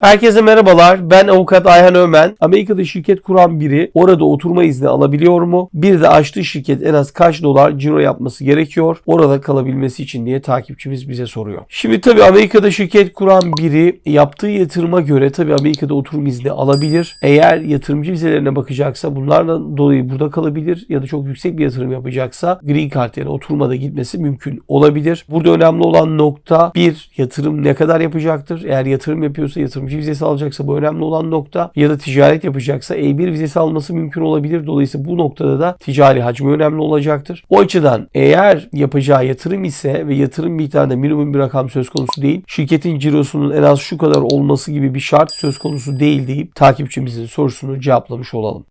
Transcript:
Herkese merhabalar. Ben avukat Ayhan Ömen. Amerika'da şirket kuran biri orada oturma izni alabiliyor mu? Bir de açtığı şirket en az kaç dolar ciro yapması gerekiyor? Orada kalabilmesi için diye takipçimiz bize soruyor. Şimdi tabii Amerika'da şirket kuran biri yaptığı yatırıma göre tabii Amerika'da oturum izni alabilir. Eğer yatırımcı vizelerine bakacaksa bunlarla dolayı burada kalabilir ya da çok yüksek bir yatırım yapacaksa green card yani oturmada gitmesi mümkün olabilir. Burada önemli olan nokta bir yatırım ne kadar yapacaktır? Eğer yatırım yapıyorsa yatırımcı vizesi alacaksa bu önemli olan nokta ya da ticaret yapacaksa E1 vizesi alması mümkün olabilir. Dolayısıyla bu noktada da ticari hacmi önemli olacaktır. O açıdan eğer yapacağı yatırım ise ve yatırım miktarında minimum bir rakam söz konusu değil, şirketin cirosunun en az şu kadar olması gibi bir şart söz konusu değil deyip takipçimizin sorusunu cevaplamış olalım.